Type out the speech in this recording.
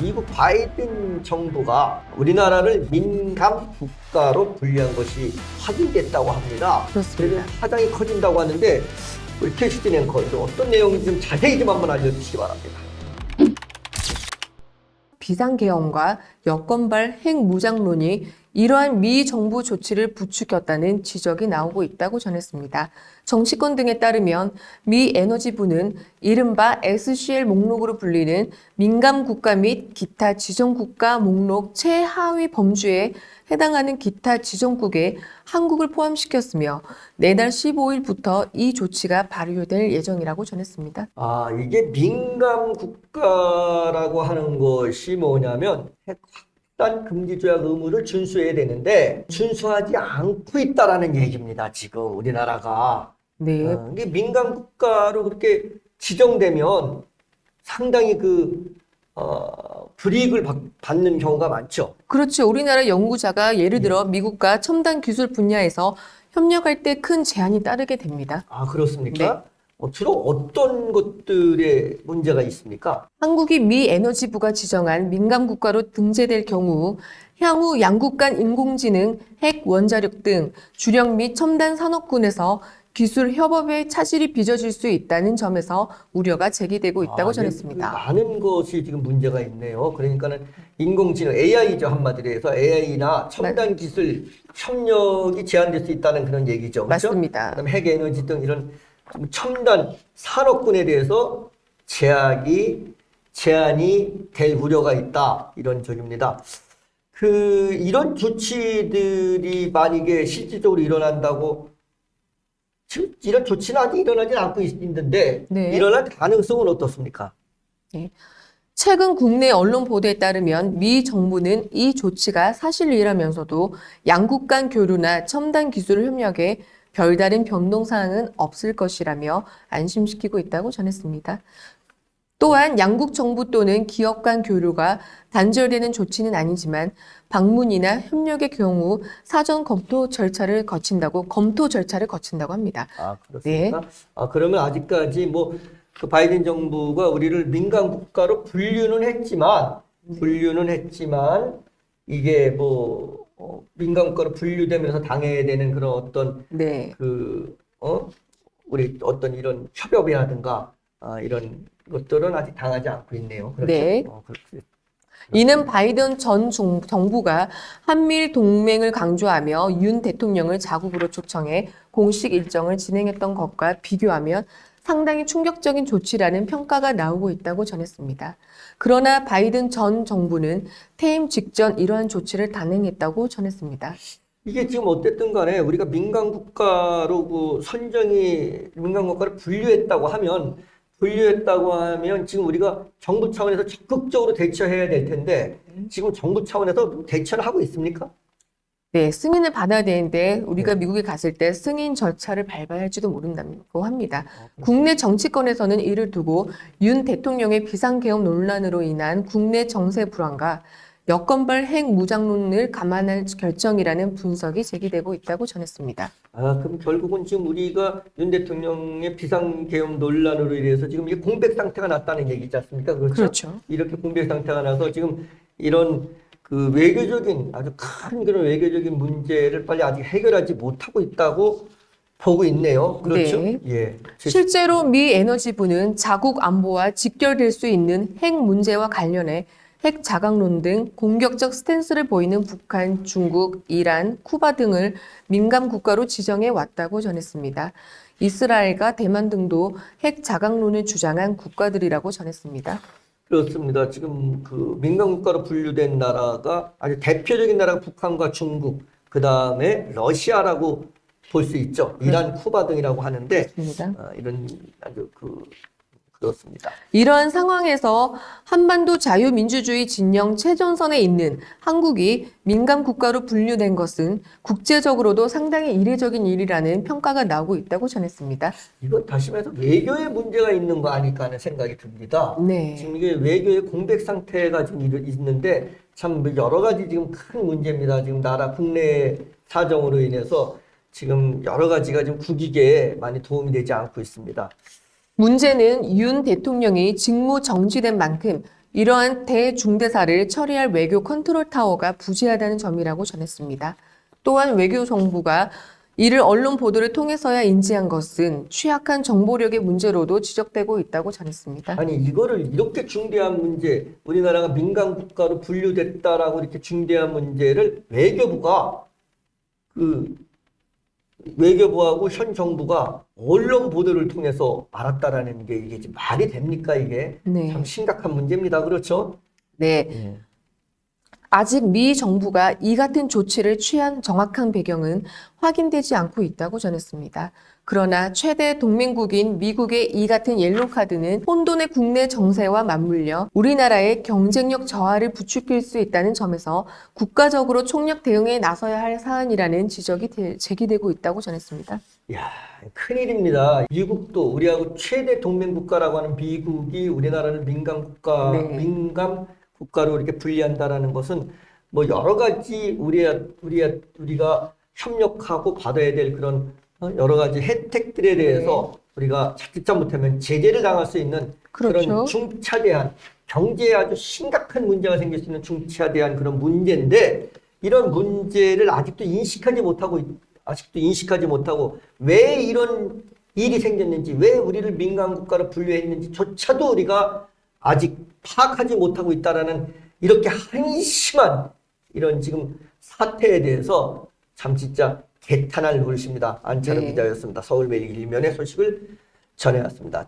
미국 바이든 정부가 우리나라를 민감 국가로 분류한 것이 확인됐다고 합니다. 그렇습니다. 파장이 커진다고 하는데 우리 캐시진 앵커 좀 어떤 내용인지 좀 자세히 좀 한번 알려주시기 바랍니다. 비상계엄과 여권발 핵무장론이 이러한 미 정부 조치를 부추겼다는 지적이 나오고 있다고 전했습니다. 정치권 등에 따르면 미 에너지부는 이른바 SCL 목록으로 불리는 민감 국가 및 기타 지정 국가 목록 최하위 범주에 해당하는 기타 지정국에 한국을 포함시켰으며 내달 15일부터 이 조치가 발효될 예정이라고 전했습니다. 아, 이게 민감 국가라고 하는 것이 뭐냐면 핵 확산 금지 조약 의무를 준수해야 되는데 준수하지 않고 있다라는 얘기입니다. 지금 우리나라가. 네, 어, 이게 민감 국가로 그렇게 지정되면 상당히 그 어, 불이익을 받, 받는 경우가 많죠. 그렇죠. 우리나라 연구자가 예를 들어 미국과 첨단 기술 분야에서 협력할 때 큰 제한이 따르게 됩니다. 아, 그렇습니까? 어, 주로 어떤 것들에 문제가 있습니까? 한국이 미 에너지부가 지정한 민감 국가로 등재될 경우 향후 양국 간 인공지능, 핵 원자력 등 주력 및 첨단 산업군에서 기술 협업에 차질이 빚어질 수 있다는 점에서 우려가 제기되고 있다고 아, 전했습니다. 네, 많은 것이 지금 문제가 있네요. 그러니까는 인공지능 AI죠 한마디로 해서 AI나 첨단 기술 협력이 제한될 수 있다는 그런 얘기죠. 그렇죠? 맞습니다. 그다음에 핵 에너지 등 이런 좀 첨단 산업군에 대해서 제약이 제한이 될 우려가 있다 이런 점입니다. 그 이런 조치들이 만약에 실질적으로 일어난다고 지금 이런 조치는 아직 일어나지 않고 있- 있는데 네. 일어날 가능성은 어떻습니까? 최근 국내 언론 보도에 따르면 미 정부는 이 조치가 사실이라면서도 양국 간 교류나 첨단 기술 협력에 별다른 변동 사항은 없을 것이라며 안심시키고 있다고 전했습니다. 또한 양국 정부 또는 기업 간 교류가 단절되는 조치는 아니지만 방문이나 협력의 경우 사전 검토 절차를 거친다고 검토 절차를 거친다고 합니다. 아, 그렇습니까? 아, 그러면 아직까지 뭐, 그 바이든 정부가 우리를 민간 국가로 분류는 했지만, 분류는 했지만, 이게 뭐, 어, 민간 국가로 분류되면서 당해야 되는 그런 어떤 네. 그, 어, 우리 어떤 이런 협업이라든가, 아, 이런 것들은 아직 당하지 않고 있네요. 그렇죠? 네. 어, 그렇- 이는 바이든 전 정- 정부가 한미일 동맹을 강조하며 윤 대통령을 자국으로 초청해 공식 일정을 진행했던 것과 비교하면 상당히 충격적인 조치라는 평가가 나오고 있다고 전했습니다. 그러나 바이든 전 정부는 퇴임 직전 이러한 조치를 단행했다고 전했습니다. 이게 지금 어쨌든 간에 우리가 민간 국가로 그 선정이 민간 국가를 분류했다고 하면 분류했다고 하면 지금 우리가 정부 차원에서 적극적으로 대처해야 될 텐데 지금 정부 차원에서 대처를 하고 있습니까? 네, 승인을 받아야 되는데 우리가 미국에 갔을 때 승인 절차를 밟아야 할지도 모른다고 합니다. 국내 정치권에서는 이를 두고 윤 대통령의 비상계엄 논란으로 인한 국내 정세 불안과 여권발 핵 무장론을 감안할 결정이라는 분석이 제기되고 있다고 전했습니다. 아, 그럼 결국은 지금 우리가 윤 대통령의 비상계엄 논란으로 인해서 지금 이게 공백 상태가 났다는 얘기지 않습니까? 그렇죠? 그렇죠. 이렇게 공백 상태가 나서 지금 이런 그 외교적인 아주 큰 그런 외교적인 문제를 빨리 아직 해결하지 못하고 있다고 보고 있네요. 그렇죠? 네. 예. 제- 실제로 미 에너지부는 자국 안보와 직결될 수 있는 핵 문제와 관련해 핵 자강론 등 공격적 스탠스를 보이는 북한, 중국, 이란, 쿠바 등을 민감 국가로 지정해 왔다고 전했습니다. 이스라엘과 대만 등도 핵 자강론을 주장한 국가들이라고 전했습니다. 그렇습니다. 지금 그 민간 국가로 분류된 나라가 아주 대표적인 나라가 북한과 중국, 그 다음에 러시아라고 볼 수 있죠. 이란, 쿠바 등이라고 하는데. 어, 이런 아주 그 그렇습니다. 이러한 상황에서 한반도 자유민주주의 진영 최전선에 있는 한국이 민감 국가로 분류된 것은 국제적으로도 상당히 이례적인 일이라는 평가가 나오고 있다고 전했습니다. 이건 다시 말해서 외교에 문제가 있는 거 아닐까 하는 생각이 듭니다. 네. 지금 이게 외교의 공백 상태가 지금 일- 있는데 참 여러 가지 지금 큰 문제입니다. 지금 나라 국내 사정으로 인해서 지금 여러 가지가 지금 국익에 많이 도움이 되지 않고 있습니다. 문제는 윤 대통령이 직무 정지된 만큼 이러한 대중대사를 처리할 외교 컨트롤 타워가 부재하다는 점이라고 전했습니다. 또한 외교 정부가 이를 언론 보도를 통해서야 인지한 것은 취약한 정보력의 문제로도 지적되고 있다고 전했습니다. 아니 이거를 이렇게 중대한 문제, 우리나라가 민간 국가로 분류됐다라고 이렇게 중대한 문제를 외교부가 그 외교부하고 현 정부가 언론 보도를 통해서 알았다라는 게 이게 말이 됩니까 이게 네. 참 심각한 문제입니다. 그렇죠? 네. 아직 미 정부가 이 같은 조치를 취한 정확한 배경은 확인되지 않고 있다고 전했습니다. 그러나 최대 동맹국인 미국의 이 같은 옐로우 카드는 혼돈의 국내 정세와 맞물려 우리나라의 경쟁력 저하를 부추길 수 있다는 점에서 국가적으로 총력 대응에 나서야 할 사안이라는 지적이 대- 제기되고 있다고 전했습니다. 야, 큰일입니다. 미국도 우리하고 최대 동맹 국가라고 하는 미국이 우리나라를 민간 국가, 네. 민간 국가로 이렇게 분리한다라는 것은 뭐 여러 가지 우리야, 우리야, 우리가 협력하고 받아야 될 그런 어, 여러 가지 혜택들에 대해서 우리가 자칫 잘못하면 제재를 당할 수 있는 그런 그렇죠. 중차대한 경제에 아주 심각한 문제가 생길 수 있는 중차대한 그런 문제인데 이런 문제를 아직도 인식하지 못하고 있- 아직도 인식하지 못하고 왜 이런 일이 생겼는지 왜 우리를 민간 국가로 분류했는지조차도 우리가 아직 파악하지 못하고 있다라는 이렇게 한심한 이런 지금 사태에 대해서 참 진짜 개탄할 노릇입니다. 안찬호 네. 기자였습니다. 서울매일 일면의 소식을 전해왔습니다.